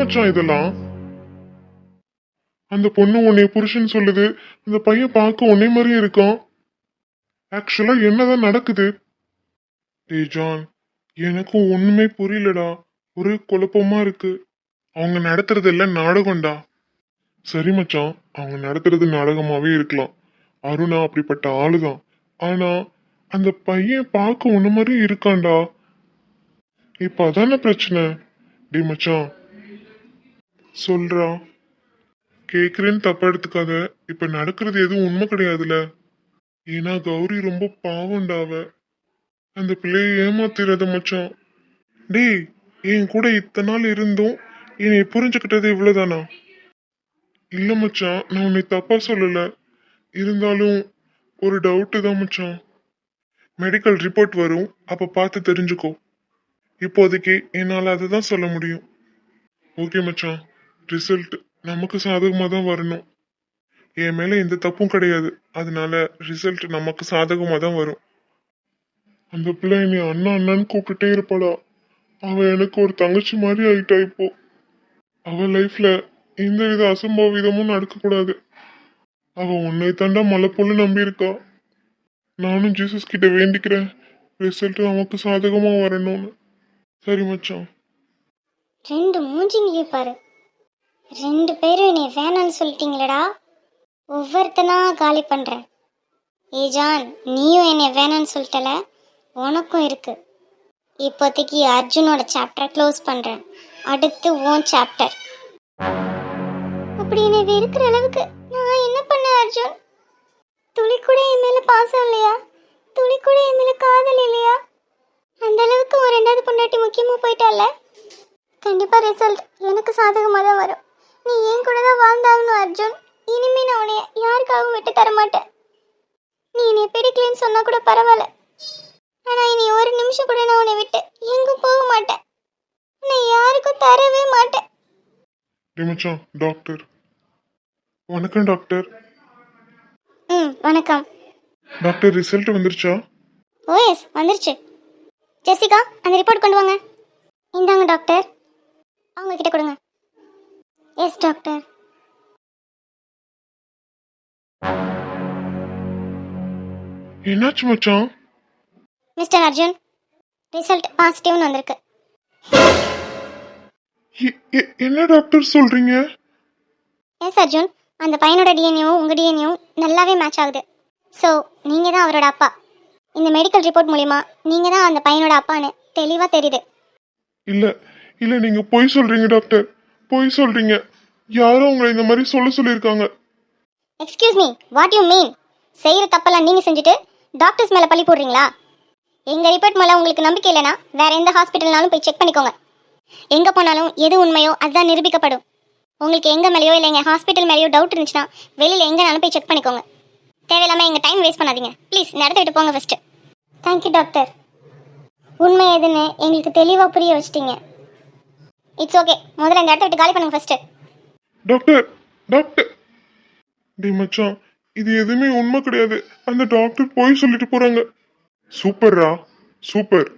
மச்சான் இதெல்லாம்? அந்த பொண்ணு உன்னை புருஷன் சொல்லுது. அந்த பையன் பார்க்க உன்னை மாதிரியே இருக்கான். ஆக்சுவலா என்னதான் நடக்குது? டே ஜான் எனக்கு ஒண்ணுமே புரியலடா. ஒரே குழப்பமா இருக்கு. அவங்க நடத்துறது எல்லாம் நாடகம்டா. சரி மச்சான் அவங்க நடத்துறது நாடகமாவே இருக்கலாம். அருணா அப்படிப்பட்ட ஆளுதான். ஆனா அந்த பையன் பார்க்க உன்ன மாதிரி இருக்கான்டா. இப்ப அதான பிரச்சனை? டே மச்சான் சொல்றா. கேக்குறேன்னு தப்பா எடுத்துக்காத. இப்ப நடக்கிறது எதுவும் உண்மை கிடையாதுல. ஏன்னா கௌரி ரொம்ப பாவண்டாவ அந்த பிள்ளையை ஏமாத்திராத மச்சான். டேய் என் கூட இத்தனை நாள் இருந்தும் என்னை புரிஞ்சுக்கிட்டது இவ்வளவுதானா? இல்ல மச்சான் நான் உன்னை தப்பா சொல்லல. இருந்தாலும் ஒரு டவுட்டு தான் மச்சான். மெடிக்கல் ரிப்போர்ட் வரும். அப்ப பார்த்து தெரிஞ்சுக்கோ. இப்போதைக்கு என்னால் அதை தான் சொல்ல முடியும். ஓகே மச்சான். ரிசல்ட் நமக்கு சாதகமாக தான் வரணும். என் மேலே எந்த தப்பும் கிடையாது. அதனால ரிசல்ட் நமக்கு சாதகமாக தான் வரும். அந்த பிள்ளை நீ அண்ணா அண்ணான்னு கூப்பிட்டுட்டே இருப்பாளா? அவள் எனக்கு ஒரு தங்கச்சி மாதிரி ஆயிட்டா இப்போ? அவள் லைஃப்ல எந்த வித அசம்பாவிதமும் நடக்கக்கூடாது. அவள் உன்னை தாண்டா மலை போல நம்பியிருக்கா? நானும் ஜீசஸ் கிட்ட வேண்டிக்கிறேன். ரிசல்ட் நமக்கு சாதகமாக வரணும்னு. சரி மச்சான். ரெண்டு மூஞ்சிங்க பாரு. ரெண்டு பேரும் என்னை வேணான்னு சொல்லிட்டீங்களடா. ஒவ்வொருத்தனா காலி பண்ணுறேன் ஏ ஜான் நீயும் என்னை வேணான்னு சொல்லிட்டல? உனக்கும் இருக்கு. இப்போதைக்கு அர்ஜுனோட சாப்டரை க்ளோஸ் பண்ணுறேன் அடுத்து உன் சாப்டர் அப்படி என்னை வெறுக்கிற அளவுக்கு நான் என்ன பண்ணேன் அர்ஜுன்? துளி கூட என் மேலே பாசம் இல்லையா? துளி கூட என் மேலே காதல் இல்லையா? அந்த அளவுக்கு ஒரு ரெண்டாவது பொண்டாட்டி முக்கியமாக போயிட்டால? கண்டிப்பாக ரிசல்ட் எனக்கு சாதகமாக தான் வரும். நீ ஏன் கூட தான் வாழ்ந்தாகணும் அர்ஜுன். இனிமே நான் உன்னைய யாருக்காகவும் விட்டு தர மாட்டேன் நீ என்னை பிடிக்கலன்னு சொன்னா கூட பரவாயில்ல. ஆனா இனி ஒரு நிமிஷம் கூட நான் உன்னை விட்டு எங்கும் போக மாட்டேன். நான் யாருக்கும் தரவே மாட்டேன். மச்சான் டாக்டர் வணக்கம் டாக்டர் ம் வணக்கம். டாக்டர் ரிசல்ட் வந்துருச்சா? ஓஎஸ் வந்துருச்சு. ஜெசிகா அந்த ரிப்போர்ட் கொண்டு வாங்க. இந்தாங்க டாக்டர் அவங்க கிட்ட கொடுங்க. Yes doctor. என்னாச்சு மச்சான்? மிஸ்டர் அர்ஜுன் ரிசல்ட் பாசிட்டிவ்னு வந்திருக்கு. என்ன டாக்டர் சொல்றீங்க? எஸ் அர்ஜுன் அந்த பையனோட டிஎன்ஏவும் உங்கள் டிஎன்ஏவும் நல்லாவே மேட்ச் ஆகுது. ஸோ நீங்கள் தான் அவரோட அப்பா. இந்த மெடிக்கல் ரிப்போர்ட் மூலிமா நீங்கள் தான் அந்த பையனோட அப்பான்னு தெளிவாக தெரியுது. இல்ல இல்ல நீங்க பொய் சொல்றீங்க டாக்டர். பொய் சொல்றீங்க. யாரோ உங்களை இந்த மாதிரி சொல்ல சொல்லியிருக்காங்க. Excuse me what you mean செய்கிற தப்பெல்லாம் நீங்கள் செஞ்சுட்டு டாக்டர்ஸ் மேலே பழி போடுறீங்களா? எங்கள் ரிப்போர்ட் மேலே உங்களுக்கு நம்பிக்கை இல்லைனா வேற எந்த ஹாஸ்பிட்டல்னாலும் போய் செக் பண்ணிக்கோங்க. எங்கே போனாலும் எது உண்மையோ அதுதான் நிரூபிக்கப்படும். உங்களுக்கு எங்கள் மேலேயோ இல்லை எங்கள் ஹாஸ்பிட்டல் மேலேயோ டவுட் இருந்துச்சுன்னா வெளியில் எங்கேனாலும் போய் செக் பண்ணிக்கோங்க. தேவையில்லாமல் எங்கள் டைம் வேஸ்ட் பண்ணாதீங்க. ப்ளீஸ் நடத்த விட்டு போங்க ஃபஸ்ட்டு தேங்க்யூ டாக்டர் உண்மை எதுன்னு எங்களுக்கு தெளிவாக புரிய வச்சிட்டீங்க. இட்ஸ் ஓகே முதல்ல இந்த இடத்த விட்டு காலி பண்ணுங்க ஃபர்ஸ்ட் டாக்டர் டாக்டர் டேய் மச்சான் இது எதுவுமே உண்மை கிடையாது. அந்த டாக்டர் போய் சொல்லிட்டு போறாங்க. சூப்பர்ரா சூப்பர்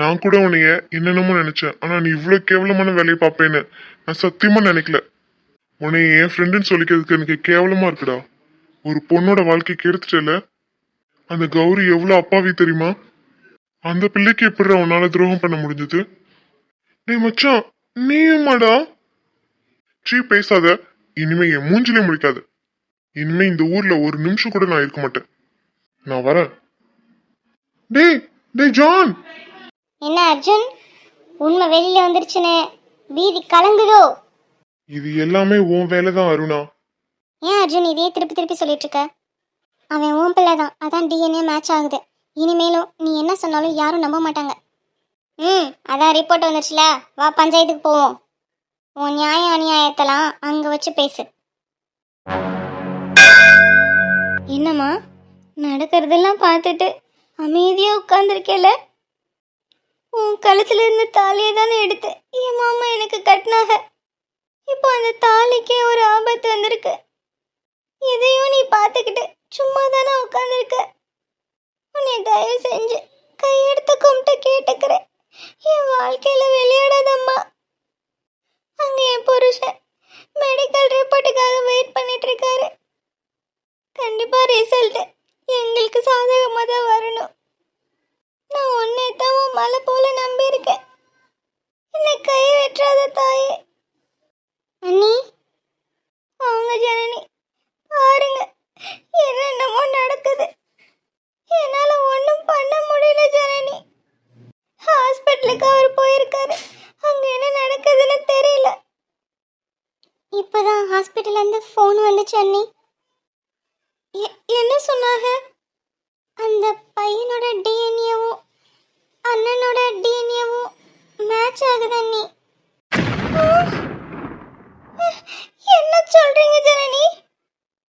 நான் கூட உன்னைய என்னென்னமோ நினைச்சேன். ஆனா நீ இவ்வளவு கேவலமான வேலையை பார்ப்பேன்னு நான் சத்தியமா நினைக்கல. உன்னைய என் ஃப்ரெண்டுன்னு சொல்லிக்கிறதுக்கு எனக்கு கேவலமா இருக்குடா. ஒரு பொண்ணோட வாழ்க்கை கெடுத்துட்டல அந்த கௌரி எவ்வளவு அப்பாவி தெரியுமா? அந்த பிள்ளைக்கு எப்படி உன்னால துரோகம் பண்ண முடிஞ்சது? டேய் மச்சான் நீயுமாடா சீ பேசாத. இனிமே என் மூஞ்சிலே முடிக்காது இனிமே இந்த ஊர்ல ஒரு நிமிஷம் கூட நான் இருக்க மாட்டேன். நான் வரேன். டேய் டேய் ஜான். என்ன அர்ஜுன்? உண்மை வெளியில வந்துருச்சுன்னு பீதி கலங்குதோ? இது எல்லாமே உன் வேலை தான் அருணா. ஏன் அர்ஜுன் இதையே திருப்பி திருப்பி சொல்லிட்டு இருக்க அவன் உன் பிள்ளை தான். அதான் டிஎன்ஏ மேட்ச் ஆகுது. இனிமேலும் நீ என்ன சொன்னாலும் யாரும் நம்ப மாட்டாங்க. ம் அதான் ரிப்போர்ட் வந்துருச்சுல. வா பஞ்சாயத்துக்கு போவோம். உன் நியாய அநியாயத்தெல்லாம் அங்கே வச்சு பேசு. என்னம்மா? நடக்கிறதெல்லாம் பார்த்துட்டு அமைதியாக உட்காந்துருக்கேல உன் கழுத்துல இருந்த தாலியை தானே எடுத்து என் மாமா எனக்கு கட்டினாக இப்போ அந்த தாலிக்கே ஒரு ஆபத்து வந்திருக்கு. எதையும் நீ பார்த்துக்கிட்டு சும்மா தானே உட்காந்துருக்க உன்னை தயவு செஞ்சு கையெடுத்து கும்பிட்டு கேட்டுக்கிறேன். என் வாழ்க்கையில விளையாடாதம்மா. புருஷன் மெடிக்கல் ரிப்போர்ட்டுக்காக வெயிட் பண்ணிட்டு இருக்காரு கண்டிப்பா ரிசல்ட் எங்களுக்கு சாதகமாக தான் வரணும். நான் உன்னை தான் உன் மலை போல நம்பியிருக்கேன். என்னை கை வெற்றாத தாயே. அண்ணி. அவங்க ஜனனி. பாருங்க என்னென்னமோ நடக்குது. என்னால் ஒன்றும் பண்ண முடியல ஜனனி. ஹாஸ்பிட்டலுக்கு அவர் போயிருக்காரு. அங்க என்ன நடக்குதுன்னு தெரியல. இப்போதான் ஹாஸ்பிட்டல்ல இருந்து ஃபோன் வந்துச்சு அண்ணி. என்ன சொன்னாங்க? அந்த பையனோட டிஎன்ஏவும் அண்ணனோட டிஎன்ஏவும் மேட்ச் ஆகுது அண்ணி. என்ன சொல்றீங்க ஜனனி?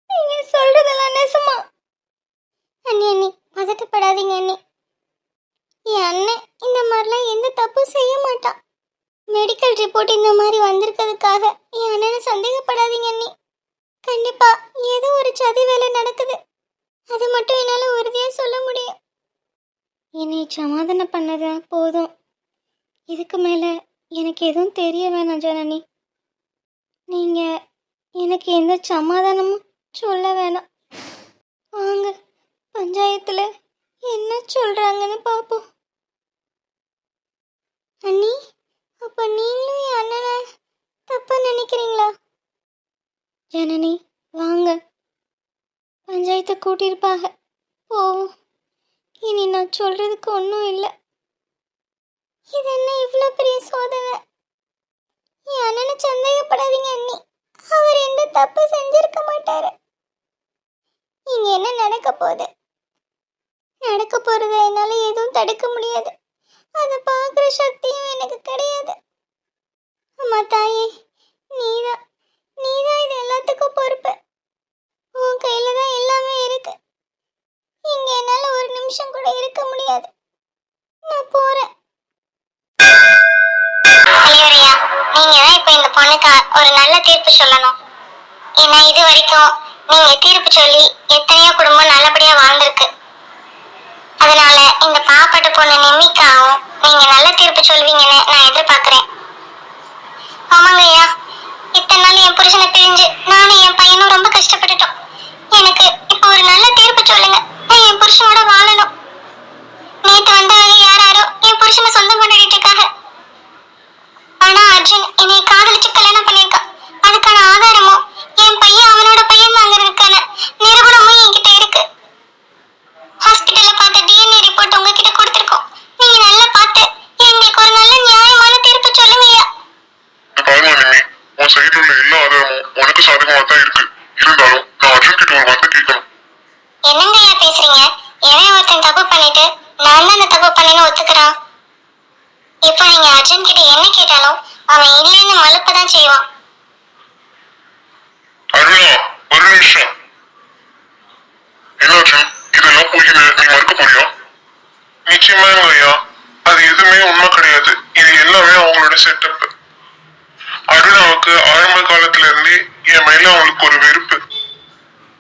நீங்க சொல்றதெல்லாம் நெசமா? அண்ணி அண்ணி பதட்டப்படாதீங்க அண்ணி என் அண்ணன் இந்த மாதிரிலாம் எந்த தப்பும் செய்ய மாட்டான் மெடிக்கல் ரிப்போர்ட் இந்த மாதிரி வந்திருக்கிறதுக்காக. என் அண்ணனை சந்தேகப்படாதீங்க அண்ணி. கண்டிப்பா ஏதோ ஒரு சதி வேலை நடக்குது. அது மட்டும் என்னால் உறுதியாக சொல்ல முடியும். என்னை சமாதானம் பண்ணதா? போதும். இதுக்கு மேலே எனக்கு எதுவும் தெரிய வேணாம் ஜனனி. நீங்கள் எனக்கு எந்த சமாதானமும் சொல்ல வேணாம். வாங்க பஞ்சாயத்தில் என்ன சொல்கிறாங்கன்னு பார்ப்போம் அண்ணி? அப்போ நீங்களும் என் அண்ணனை தப்பாக நினைக்கிறீங்களா? ஜனனி வாங்க. பஞ்சாயத்தை கூட்டியிருப்பாங்க போவோம். இனி நான் சொல்றதுக்கு ஒன்றும் இல்லை. இது என்ன இவ்வளோ பெரிய சோதனை? என் அண்ணனை சந்தேகப்படாதீங்க அண்ணி. அவர் எந்த தப்பு செஞ்சிருக்க மாட்டாரு. இங்க என்ன நடக்க போகுது? நடக்க போறதை என்னால எதுவும் தடுக்க முடியாது. அதை பார்க்குற சக்தியும் எனக்கு கிடையாது. அம்மா தாயே நீதான் நீதான் இது எல்லாத்துக்கும் பொறுப்பு. உன் கையில தான் எல்லாமே இருக்கு. இங்க என்னால ஒரு நிமிஷம் கூட இருக்க முடியாது. நான் போறேன். நீங்க தான் இப்ப இந்த பொண்ணுக்கு ஒரு நல்ல தீர்ப்பு சொல்லணும். ஏன்னா இது வரைக்கும் நீங்க தீர்ப்பு சொல்லி எத்தனையோ குடும்பம் நல்லபடியா வாழ்ந்திருக்கு. அதனால இந்த பாப்பாட்ட பொண்ணு நிம்மிக்காவும் நீங்க நல்ல தீர்ப்பு சொல்வீங்கன்னு நான் எதிர்பார்க்கிறேன் ஆமாங்க ஐயா இத்தனை நாள் என் புருஷனை பிரிஞ்சு நானும் என் பையனும் ரொம்ப கஷ்டப்பட்டுட்டோம் எனக்கு இப்போ ஒரு நல்ல தீர்ப்பு சொல்லுங்க நான் என் புருஷனோட வாழணும் நேத்து வந்தவங்க யாராரோ என் புருஷனை சொந்தம் கொண்டாடிட்டு இருக்காங்க ஆனா அர்ஜுன் என்னை காதலிச்சு கல்யாணம் பண்ணிருக்கான் அதுக்கான ஆதாரமும் என் பையன் அவனோட பையன் வாங்குறதுக்கான நிரூபணமும் என்கிட்ட இருக்கு ஹாஸ்பிட்டல்ல பார்த்த டிஎன்ஏ ரிப்போர்ட் உங்ககிட்ட கொடுத்துருக்கோம் நீங்க நல்லா பார்த்து எங்களுக்கு ஒரு நல்ல நியாயமான தீர்ப்பு சொல்லுங்கய்யா இந்த பாருமா நிம்மி உன் சைடுல உள்ள எல்லா ஆதாரமும் உனக்கு சாதகமா தான் இருக்கு இருந்தாலும் நான் அர்ஜுன் கிட்ட ஒரு வார்த்தை கேட்கணும் என்னங்க ஐயா பேசுறீங்க எவன் ஒருத்தன் தப்பு பண்ணிட்டு நான் தான் அந்த தப்பு பண்ணேன்னு ஒத்துக்கிறான் இப்போ நீங்க அர்ஜுன் கிட்ட என்ன கேட்டாலும் அவன் இல்லைன்னு மறுப்பதான் செய்வான். அருணா ஒரு நிமிஷம். என்ன இதெல்லாம் போய் நீ மறுக்க போறியா? நிச்சயமா ஐயா அது எதுவுமே உண்மை கிடையாது. இது எல்லாமே அவங்களோட செட்டப் அருணாவுக்கு ஆரம்ப காலத்துல இருந்தே என் மேல அவளுக்கு ஒரு வெறுப்பு.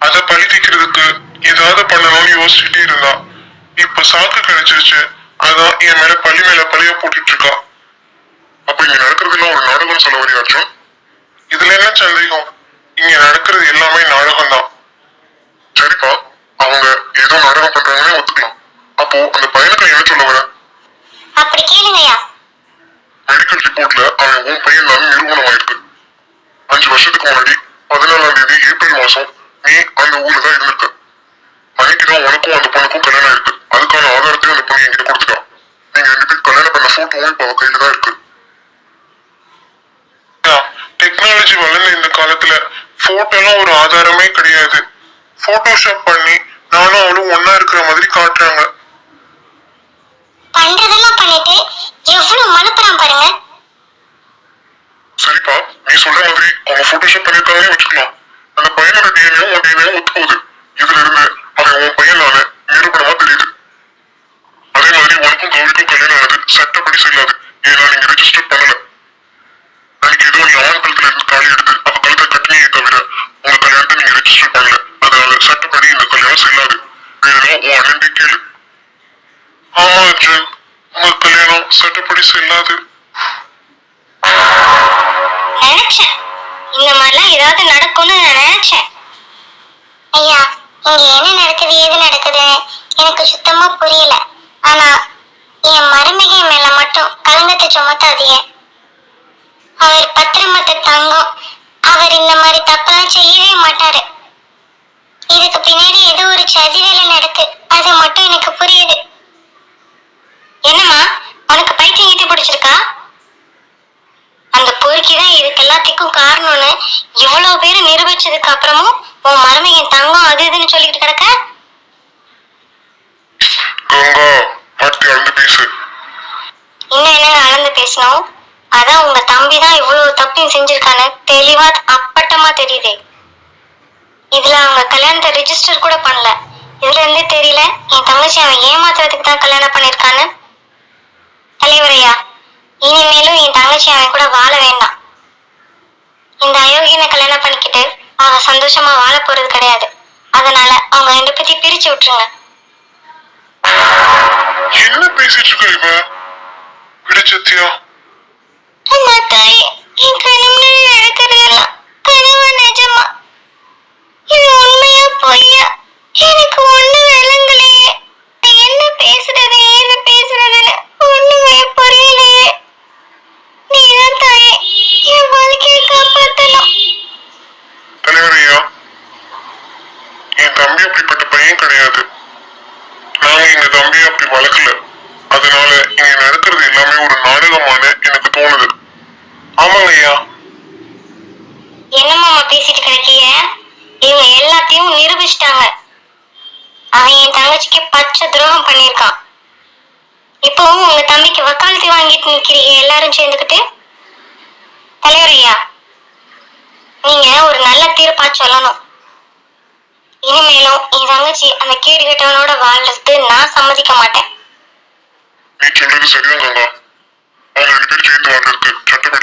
அதை பழி ஏதாவது பண்ணணும்னு யோசிச்சுட்டே இருந்தா. இப்ப சாக்கு கிடைச்சிருச்சு. அதான் என் மேல பள்ளி மேல பழிய போட்டுட்டு இருக்கா. அப்ப இங்க நடக்கிறதெல்லாம் ஒரு நாடகம் சொல்ல வரியா அர்ஜுன் இதுல என்ன சந்தேகம்? இங்க நடக்கிறது எல்லாமே நாடகம் தான் சரிப்பா அவங்க ஏதோ நாடகம் பண்றாங்கன்னு ஒத்துக்கலாம். அப்போ அந்த பையனுக்கு என்ன சொல்ல வர? அப்படி கேளுங்கய்யா. மெடிக்கல் ரிப்போர்ட்ல அவன் உன் பையன் தான் நிரூபணம் ஆயிருக்கு. அஞ்சு வருஷத்துக்கு முன்னாடி பதினாலாம் தேதி ஏப்ரல் மாசம் நீ அந்த ஊர்ல தான் இருந்திருக்க. அன்னைக்குதான் உனக்கும் அந்த பொண்ணுக்கும் கல்யாணம் இருக்கு அதுக்கான ஆதாரத்தையும் அந்த பொண்ணு என்கிட்ட கொடுத்துட்டா. நீங்க ரெண்டு பேரும் கல்யாணம் பண்ண போட்டோவும் இப்ப அவ கையில தான் இருக்கு. டெக்னாலஜி வளர்ந்த இந்த காலத்துல போட்டோலாம் ஒரு ஆதாரமே கிடையாது. போட்டோஷாப் பண்ணி நானும் அவளும் ஒன்னா இருக்கிற மாதிரி காட்டுறாங்க. பண்றதெல்லாம் பண்ணிட்டு எவ்வளவு மனுப்புறான் பாருங்க சரிப்பா நீ சொல்ற மாதிரி அவங்க போட்டோஷாப் பண்ணிருக்காங்கன்னு வச்சுக்கலாம் அந்த பையனோட டிஎன்ஏ உன் டிஎன்ஏ ஒத்து போகுது இதுல இருந்து அவன் உன் பையனால நிரூபணமா தெரியுது அதே மாதிரி உனக்கும் கௌரிக்கும் கல்யாணம் ஆனது சட்டப்படி செல்லாது ஏன்னா நீங்க ரெஜிஸ்டர் பண்ணல அன்னைக்கு ஏதோ நீ அவன் கழுத்துல இருந்து தாலி எடுத்து அவ கழுத்தை கட்டினியே தவிர உங்க கல்யாணத்தை நீங்க ரெஜிஸ்டர் பண்ணல அதனால கல்யாணம் செல்லாது வேணும்னா உன் அண்ணன் கேளு ஆமா அர்ஜுன் உங்க கல்யாணம் சட்டப்படி செல்லாது. நினைச்சேன். இந்த மாதிரிலாம் ஏதாவது நடக்கும்னு நான் நினைச்சேன். ஐயா இங்க என்ன நடக்குது ஏது நடக்குது எனக்கு சுத்தமா புரியல. ஆனா என் மருமகை மேல மட்டும் கலங்கத்தை சுமத்தாதீங்க. அவர் பத்திரமத்த தங்கம் அவர் இந்த மாதிரி தப்பெல்லாம் செய்யவே மாட்டாரு. இதுக்கு பின்னாடி ஏதோ ஒரு சதி வேலை நடக்கு. அது மட்டும் எனக்கு புரியுது. என்னம்மா? உனக்கு பைத்தியம் கிட்ட பிடிச்சிருக்கா? அந்த பொறுக்கி தான் இதுக்கு எல்லாத்துக்கும் காரணம்னு இவ்வளவு பேர் நிரூபிச்சதுக்கு அப்புறமும் உன் மருமகன் தங்கம் அது இதுன்னு சொல்லிட்டு கிடக்க? இன்னும் என்னங்க அளந்து பேசணும்? அதான் உங்க தம்பி தான் இவ்வளவு தப்பையும் செஞ்சிருக்கான்னு தெளிவா அப்பட்டமா தெரியுதே. இதுல அவங்க கல்யாணத்தை ரெஜிஸ்டர் கூட பண்ணல. இதுல இருந்தே தெரியல என் தங்கச்சி அவன் ஏமாத்துறதுக்கு தான் கல்யாணம் பண்ணிருக்கான்னு. தலைவரையா இனிமேலும் என் தங்கச்சி அவன் கூட வாழ வேண்டாம். இந்த அயோக்கியனை கல்யாணம் பண்ணிக்கிட்டு அவ சந்தோஷமா வாழ போறது கிடையாது. அதனால அவங்க ரெண்டு பேத்தையும் பிரிச்சு விட்டுருங்க. என்ன பேசிட்டு இருக்க இவ? அம்மா தாயே என் கண்ணு முன்னாடி நடக்கிறதெல்லாம் கனவா நிஜமா? இது உண்மையா பொய்யா? எனக்கு ஒண்ணு விளங்கலையே. என்ன பேசுறது ஏது பேசுறதுன்னு ஒண்ணுமே புரியலையே நீதான் தாயே என் வாழ்க்கையை காப்பாத்தணும் தலைவரையா என் தம்பி அப்படிப்பட்ட பையன் கிடையாது நாங்க எங்க தம்பியை அப்படி வளர்க்கல அதனால இங்க நடக்கிறது எல்லாமே ஒரு நாடகமான எனக்கு தோணுது ஆமாங்க ஐயா என்னம்மா பேசிட்டு கிடைக்கீங்க இவங்க ஆரம்பிச்சிட்டாங்க அவன் என் தங்கச்சிக்கு பச்சை துரோகம் பண்ணியிருக்கான். இப்பவும் உங்க தம்பிக்கு வக்காலத்து வாங்கிட்டு நிக்கிறீங்க எல்லாரும் சேர்ந்துக்கிட்டு? தலைவர் ஐயா நீங்க ஒரு நல்ல தீர்ப்பா சொல்லணும். இனிமேலும் என் தங்கச்சி அந்த கேடு கெட்டவனோட வாழ்றது நான் சம்மதிக்க மாட்டேன். நீ சொல்றது சரிதான் கங்கா அவங்க ரெண்டு பேரும் சேர்ந்து வாழ்றதுக்கு சட்டப்படி